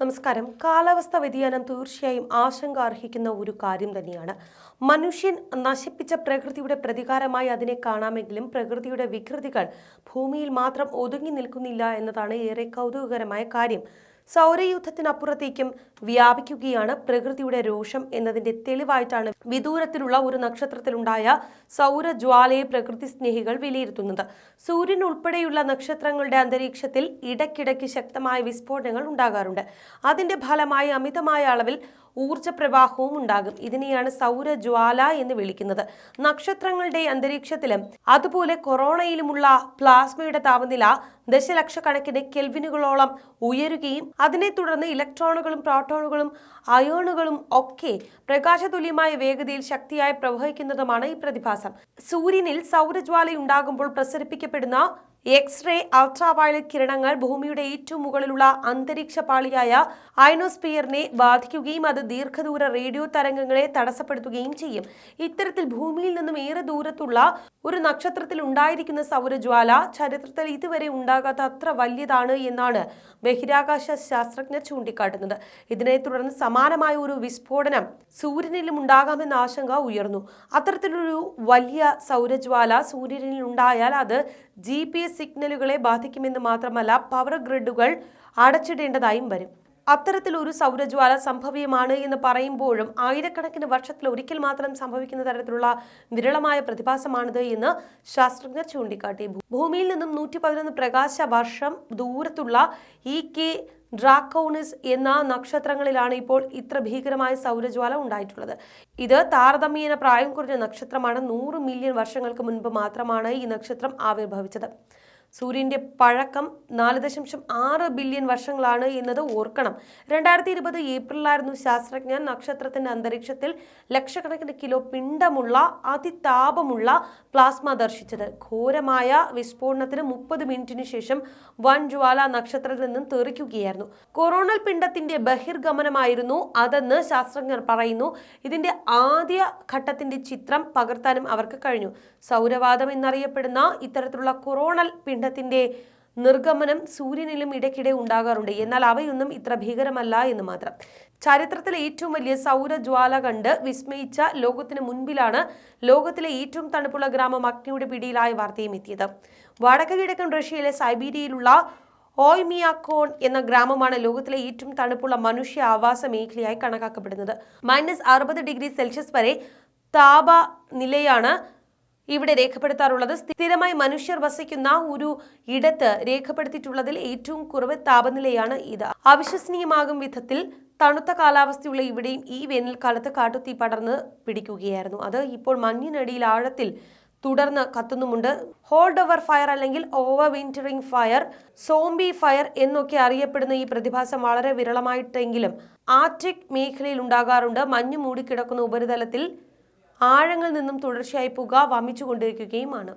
നമസ്കാരം. കാലാവസ്ഥ വ്യതിയാനം തീർച്ചയായും ആശങ്ക അർഹിക്കുന്ന ഒരു കാര്യം തന്നെയാണ്. മനുഷ്യൻ നശിപ്പിച്ച പ്രകൃതിയുടെ പ്രതികാരമായി അതിനെ കാണാമെങ്കിലും പ്രകൃതിയുടെ വികൃതികൾ ഭൂമിയിൽ മാത്രം ഒതുങ്ങി നിൽക്കുന്നില്ല എന്നതാണ് ഏറെ കൗതുകകരമായ കാര്യം. സൗരയുദ്ധത്തിനപ്പുറത്തേക്കും വ്യാപിക്കുകയാണ് പ്രകൃതിയുടെ രോഷം എന്നതിന്റെ തെളിവായിട്ടാണ് വിദൂരത്തിലുള്ള ഒരു നക്ഷത്രത്തിലുണ്ടായ സൗരജ്വാലയെ പ്രകൃതി സ്നേഹികൾ വിലയിരുത്തുന്നത്. സൂര്യൻ ഉൾപ്പെടെയുള്ള നക്ഷത്രങ്ങളുടെ അന്തരീക്ഷത്തിൽ ഇടയ്ക്കിടയ്ക്ക് ശക്തമായ വിസ്ഫോടനങ്ങൾ ഉണ്ടാകാറുണ്ട്. അതിന്റെ ഫലമായി അമിതമായ അളവിൽ ഊർജ പ്രവാഹവും ഉണ്ടാകും. ഇതിനെയാണ് സൗരജ്വാല എന്ന് വിളിക്കുന്നത്. നക്ഷത്രങ്ങളുടെ അന്തരീക്ഷത്തിലും അതുപോലെ കൊറോണയിലുമുള്ള പ്ലാസ്മയുടെ താപനില ദശലക്ഷക്കണക്കിന് കെൽവിനുകളോളം ഉയരുകയും അതിനെ തുടർന്ന് ഇലക്ട്രോണുകളും പ്രോട്ടോണുകളും അയോണുകളും ഒക്കെ പ്രകാശതുല്യമായ വേഗതയിൽ ശക്തിയായി പ്രവഹിക്കുന്നതുമാണ് ഈ പ്രതിഭാസം. സൂര്യനിൽ സൗരജ്വാല ഉണ്ടാകുമ്പോൾ പ്രസരിപ്പിക്കപ്പെടുന്ന എക്സ്റേ അൾട്രാവയലറ്റ് കിരണങ്ങൾ ഭൂമിയുടെ ഏറ്റവും മുകളിലുള്ള അന്തരീക്ഷ പാളിയായ അയനോസ്പിയറിനെ ബാധിക്കുകയും അത് ദീർഘദൂര റേഡിയോ തരംഗങ്ങളെ തടസ്സപ്പെടുത്തുകയും ചെയ്യും. ഇത്തരത്തിൽ ഭൂമിയിൽ നിന്നും ഏറെ ദൂരത്തുള്ള ഒരു നക്ഷത്രത്തിൽ ഉണ്ടായിരിക്കുന്ന സൗരജ്വാല ചരിത്രത്തിൽ ഇതുവരെ ഉണ്ടാകാത്ത അത്ര വലിയതാണ് എന്നാണ് ബഹിരാകാശ ശാസ്ത്രജ്ഞർ ചൂണ്ടിക്കാട്ടുന്നത്. ഇതിനെ തുടർന്ന് സമാനമായ ഒരു വിസ്ഫോടനം സൂര്യനിലും ഉണ്ടാകാമെന്ന ആശങ്ക ഉയർന്നു. അത്തരത്തിലൊരു വലിയ സൗരജ്വാല സൂര്യനിൽ ഉണ്ടായാൽ അത് ജി പി എസ് സിഗ്നലുകളെ ബാധിക്കുമെന്ന് മാത്രമല്ല പവർ ഗ്രിഡുകൾ അടച്ചിടേണ്ടതായും വരും. അത്തരത്തിൽ ഒരു സൗരജ്വാല സംഭവ്യമാണ് എന്ന് പറയുമ്പോഴും ആയിരക്കണക്കിന് വർഷത്തിൽ ഒരിക്കൽ മാത്രം സംഭവിക്കുന്ന തരത്തിലുള്ള വിരളമായ പ്രതിഭാസമാണിത് എന്ന് ശാസ്ത്രജ്ഞർ ചൂണ്ടിക്കാട്ടി. ഭൂമിയിൽ നിന്നും നൂറ്റി പതിനൊന്ന് പ്രകാശ വർഷം ദൂരത്തുള്ള ഇ കെ ഡ്രാക്കോണിസ് എന്ന നക്ഷത്രങ്ങളിലാണ് ഇപ്പോൾ ഇത്ര ഭീകരമായ സൗരജ്വാല ഉണ്ടായിട്ടുള്ളത്. ഇത് താരതമ്യേന പ്രായം കുറഞ്ഞ നക്ഷത്രമാണ് നൂറ് മില്യൺ വർഷങ്ങൾക്ക് മുൻപ് മാത്രമാണ് ഈ നക്ഷത്രം ആവിർഭവിച്ചത്. സൂര്യന്റെ പഴക്കം നാല് ദശാംശം ആറ് ബില്യൺ വർഷങ്ങളാണ് എന്നത് ഓർക്കണം. രണ്ടായിരത്തി ഇരുപത് ഏപ്രിലായിരുന്നു ശാസ്ത്രജ്ഞൻ നക്ഷത്രത്തിന്റെ അന്തരീക്ഷത്തിൽ ലക്ഷക്കണക്കിന് കിലോ പിണ്ടമുള്ള അതിതാപമുള്ള പ്ലാസ്മ ദർശിച്ചത്. ഘോരമായ വിസ്ഫോടനത്തിന് മുപ്പത് മിനിറ്റിന് ശേഷം വൻ ജ്വാല നക്ഷത്രത്തിൽ നിന്നും തെറിക്കുകയായിരുന്നു. കൊറോണൽ പിണ്ടത്തിന്റെ ബഹിർഗമനമായിരുന്നു അതെന്ന് ശാസ്ത്രജ്ഞർ പറയുന്നു. ഇതിന്റെ ആദ്യ ഘട്ടത്തിന്റെ ചിത്രം പകർത്താനും അവർക്ക് കഴിഞ്ഞു. സൗരവാദം എന്നറിയപ്പെടുന്ന ഇത്തരത്തിലുള്ള കൊറോണൽ പിണ്ഡത്തിന്റെ നിർഗമനം സൂര്യനിലും ഇടയ്ക്കിടെ ഉണ്ടാകാറുണ്ട്. എന്നാൽ അവയൊന്നും ഇത്ര ഭീകരമല്ല എന്ന് മാത്രം. ചരിത്രത്തിലെ ഏറ്റവും വലിയ സൗരജ്വാല കണ്ട് വിസ്മയിച്ച ലോകത്തിന് മുൻപിലാണ് ലോകത്തിലെ ഏറ്റവും തണുപ്പുള്ള ഗ്രാമം അഗ്നിയുടെ പിടിയിലായ വാർത്തയും എത്തിയത്. വടക്ക് കിഴക്കൻ റഷ്യയിലെ സൈബീരിയയിലുള്ള ഓയ്മിയാക്കോൺ എന്ന ഗ്രാമമാണ് ലോകത്തിലെ ഏറ്റവും തണുപ്പുള്ള മനുഷ്യ ആവാസ മേഖലയായി കണക്കാക്കപ്പെടുന്നത്. മൈനസ് അറുപത് ഡിഗ്രി സെൽഷ്യസ് വരെ താപനിലയാണ് ഇവിടെ രേഖപ്പെടുത്താറുള്ളത് സ്ഥിരമായി മനുഷ്യർ വസിക്കുന്ന ഒരു ഇടത്ത് രേഖപ്പെടുത്തിയിട്ടുള്ളതിൽ ഏറ്റവും കുറവ് താപനിലയാണ് ഇത്. അവിശ്വസനീയമാകും വിധത്തിൽ തണുത്ത കാലാവസ്ഥയുള്ള ഇവിടെയും ഈ വേനൽക്കാലത്ത് കാട്ടുതീ പടർന്ന് പിടിക്കുകയായിരുന്നു. അത് ഇപ്പോൾ മഞ്ഞിനടിയിൽ ആഴത്തിൽ തുടർന്ന് കത്തുന്നുമുണ്ട്. ഹോൾഡ് ഓവർ ഫയർ അല്ലെങ്കിൽ over wintering fire zombie fire എന്നൊക്കെ അറിയപ്പെടുന്ന ഈ പ്രതിഭാസം വളരെ വിരളമായിട്ടെങ്കിലും ആർട്ടിക് മേഖലയിൽ ഉണ്ടാകാറുണ്ട്. മഞ്ഞ് മൂടിക്കിടക്കുന്ന ഉപരിതലത്തിൽ ആഴങ്ങളിൽ നിന്നും തുടർച്ചയായി പുക വമിച്ചുകൊണ്ടിരിക്കുകയുമാണ്.